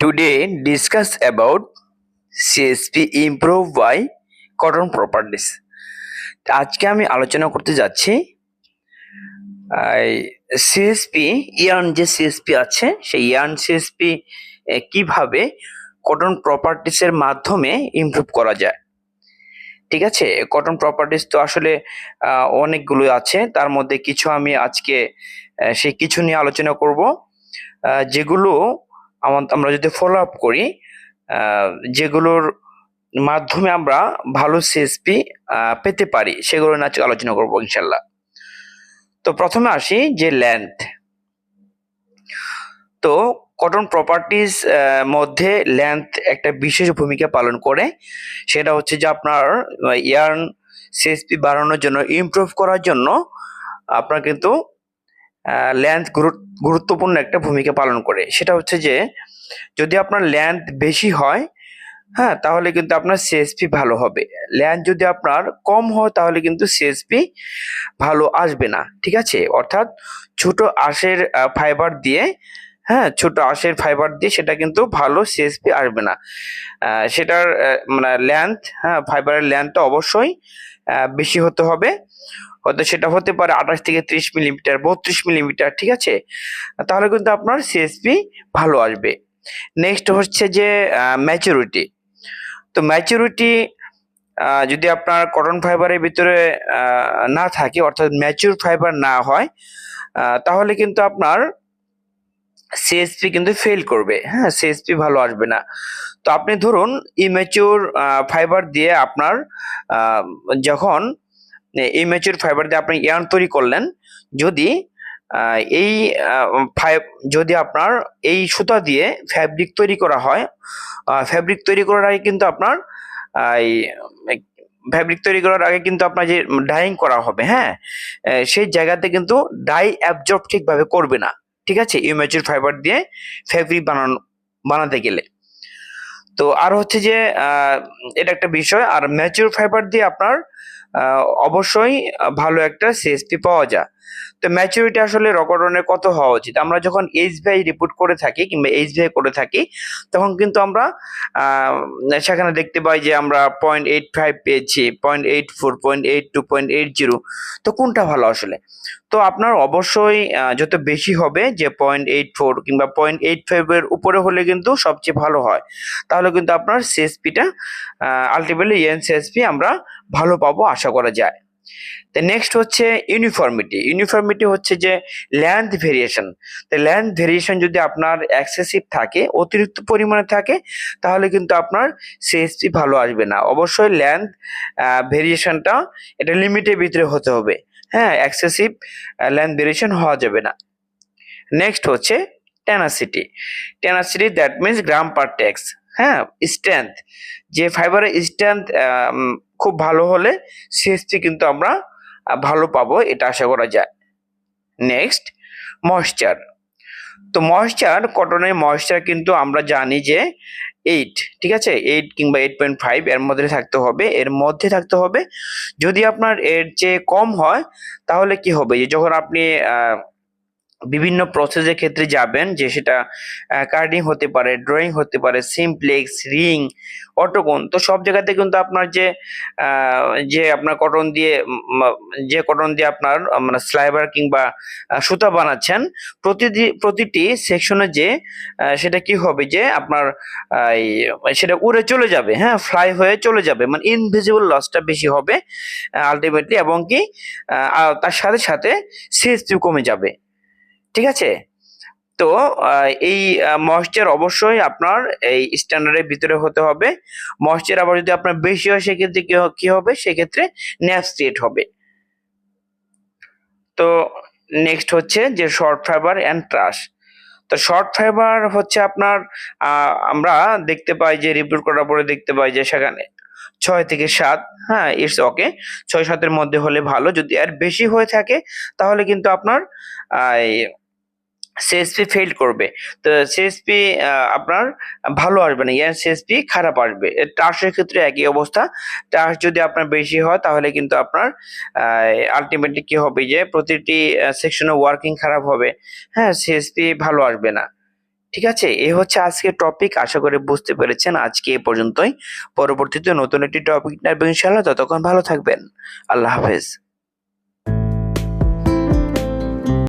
Today, discuss about CSP improve by cotton properties. আজকে আমি আলোচনা করতে যাচ্ছি সিএসপি ইয়ার্ন যে সিএসপি আছে, সেই ইয়ার্ন সিএসপি কীভাবে কটন প্রপার্টিসের মাধ্যমে ইমপ্রুভ করা যায়? ঠিক আছে? কটন প্রপার্টিস তো আসলে অনেকগুলো আছে। তার মধ্যে কিছু আমি আজকে সেই কিছু নিয়ে আলোচনা করব। যেগুলো আমরা যদি ফলো আপ করি যেগুলোর মাধ্যমে আমরা ভালো সিএসপি পেতে পারি, সেগুলো নিয়ে আজকে আলোচনা করব ইনশাল্লাহ। তো প্রথমে আসি যে লেন্থ তো কটন প্রপার্টিজ মধ্যে লেন্থ একটা বিশেষ ভূমিকা পালন করে, সেটা হচ্ছে যে আপনার ইয়ার্ন সিএসপি বাড়ানোর জন্য ইমপ্রুভ করার জন্য, আপনার কিন্তু লেন্থ গুরুত্বপূর্ণ একটা ভূমিকা পালন করে। সেটা হচ্ছে যে, যদি আপনার লেন্থ বেশি হয় হ্যাঁ তাহলে কিন্তু আপনার সিএসপি ভালো হবে। লেন্থ যদি আপনার কম হয়, তাহলে কিন্তু সিএসপি ভালো আসবে না, ঠিক আছে? অর্থাৎ ছোট আঁশের ফাইবার দিয়ে হ্যাঁ ছোট আঁশের ফাইবার দিয়ে সেটা কিন্তু ভালো সিএসপি আসবে না। সেটার মানে লেন্থ হ্যাঁ ফাইবারের লেন্থটা অবশ্যই বেশি হতে হবে। হয়তো সেটা হতে পারে আঠাশ থেকে ত্রিশ মিলিমিটার বত্রিশ মিলিমিটার ঠিক আছে? তাহলে কিন্তু আপনার সিএসপি ভালো আসবে। নেক্সট হচ্ছে যে ম্যাচুরিটি তো ম্যাচুরিটি যদি আপনার কটন ফাইবারের ভিতরে না থাকে অর্থাৎ ম্যাচিউর ফাইবার না হয় তাহলে কিন্তু আপনার সিএসপি কিন্তু ফেল করবে। হ্যাঁ সিএসপি ভালো আসবে না। তো আপনি ধরুন ইমেচিউর ফাইবার দিয়ে আপনার আহ, যখন ইমেচিউর ফাইবার দিয়ে আপনি ইয়ার্ন তৈরি করলেন, যদি এই ফাইব যদি আপনার এই সুতা দিয়ে ফ্যাব্রিক তৈরি করা হয় ফ্যাব্রিক তৈরি করার আগে কিন্তু আপনার এই ফ্যাব্রিক তৈরি করার আগে কিন্তু আপনার যে ডাইং করা হবে হ্যাঁ? সেই জায়গাতে কিন্তু ডাই অ্যাবজর্ব ঠিকভাবে করবে না, ঠিক আছে? ইমেচিউর ফাইবার দিয়ে ফ্যাব্রিক বানানো, বানাতে গেলে। তো আর হচ্ছে যে এটা একটা বিষয়, আর ম্যাচিউর ফাইবার দিয়ে আপনার অবশ্যই ভালো একটা সিএসপি পাওয়া যায়। তো ম্যাচুরিটি আসলে রকটনের কত হওয়া উচিত? আমরা যখন এইচ ভাই রিপোর্ট করে থাকি কিংবা এইচ ভাই করে থাকি, তখন কিন্তু আমরা সেখানে দেখতে পাই যে আমরা পয়েন্ট এইট ফাইভ পেয়েছি point eight four point eight two point eight zero তো কোনটা ভালো আসলে? তো আপনার অবশ্যই যত বেশি হবে যে পয়েন্ট এইট ফোর কিংবা পয়েন্ট এইট ফাইভের উপরে হলে কিন্তু সবচেয়ে ভালো হয়। তাহলে কিন্তু আপনার সিএসপিটা আলটিমেটলি এন সিএসপি আমরা ভালো পাবো, আশা করা যায়। তো নেক্সট হচ্ছে ইউনিফর্মিটি ইউনিফর্মিটি হচ্ছে যে ল্যান্ড ভেরিয়েশন তো ল্যান্ড ভেরিয়েশন যদি আপনার এক্সেসিভ থাকে, অতিরিক্ত পরিমাণে থাকে, তাহলে কিন্তু আপনার সিএসপি ভালো আসবে না। অবশ্যই ল্যান্ড ভেরিয়েশনটা এটা লিমিটের ভিতরে হতে হবে। হ্যাঁ এক্সেসিভ ল্যান্ড ভেরিয়েশন হওয়া যাবে না। নেক্সট হচ্ছে tenacity tenacity that means gram per tex হ্যাঁ স্ট্রেংথ যে ফাইবারের স্ট্রেংথ খুব ভালো হলে সিএসপি কিন্তু আমরা ভালো পাবো, এটা আশা করা যায়। নেক্সট ময়েশ্চার তো ময়েশ্চার কটনের ময়েশ্চার কিন্তু আমরা জানি যে এইট ঠিক আছে? এইট কিংবা এইট পয়েন্ট ফাইভ এর মধ্যে থাকতে হবে। এর মধ্যে থাকতে হবে। যদি আপনার এর চেয়ে কম হয়, তাহলে কি হবে? যে যখন আপনি বিভিন্ন প্রসেসের ক্ষেত্রে যাবেন যে সেটা কার্ডিং হতে পারে ড্রয়িং হতে পারে সিমপ্লেক্স রিং অটোকোন তো সব জায়গাতে কিন্তু আপনার যে যে আপনার কটন দিয়ে যে কটন দিয়ে আপনার মানে স্লাইবার কিংবা সুতা বানাচ্ছেন প্রতিটি প্রতিটি সেকশনে যে সেটা কি হবে যে আপনার সেটা উড়ে চলে যাবে হ্যাঁ ফ্লাই হয়ে চলে যাবে মানে ইনভিজিবল লসটা বেশি হবে আলটিমেটলি এবং কি তার সাথে সাথে সিএসপি কমে যাবে। ঠিক আছে? তো এই ময়েশ্চার অবশ্যই আপনার এই স্ট্যান্ডার্ডের ভিতরে হতে হবে। ময়েশ্চার আবার যদি আপনার বেশি হয়, সেক্ষেত্রে কি হবে? সেক্ষেত্রে ন্যাপস ক্রিয়েট হবে। তো নেক্সট হচ্ছে যে শর্ট ফাইবার অ্যান্ড ট্রাশ তো শর্ট ফাইবার হচ্ছে আপনার আমরা দেখতে পাই যে রিপোর্ট করার পরে দেখতে পাই যে, সেখানে ছয় থেকে সাত হ্যাঁ ইটস ওকে ছয় সাতের মধ্যে হলে ভালো। যদি আর বেশি হয়ে থাকে, তাহলে কিন্তু আপনার সিএসপি ফেল করবে। তো সিএসপি আপনার ভালো আসবে না। ইয়ার সিএসপি খারাপ আসবে। টার্সের ক্ষেত্রে একই অবস্থা। টার্স যদি আপনার বেশি হয়, তাহলে কিন্তু আপনার আলটিমেটলি কি হবে যে, প্রতিটি সেকশনে ওয়ার্কিং খারাপ হবে। হ্যাঁ সিএসপি ভালো আসবে না। ঠিক আছে? এই হচ্ছে আজকের টপিক আশা করি বুঝতে পেরেছেন। আজকে এ পর্যন্তই। পরবর্তীতে নতুন একটি টপিক নেবেন ইনশাআল্লাহ। ততক্ষণ ভালো থাকবেন। আল্লাহ হাফেজ।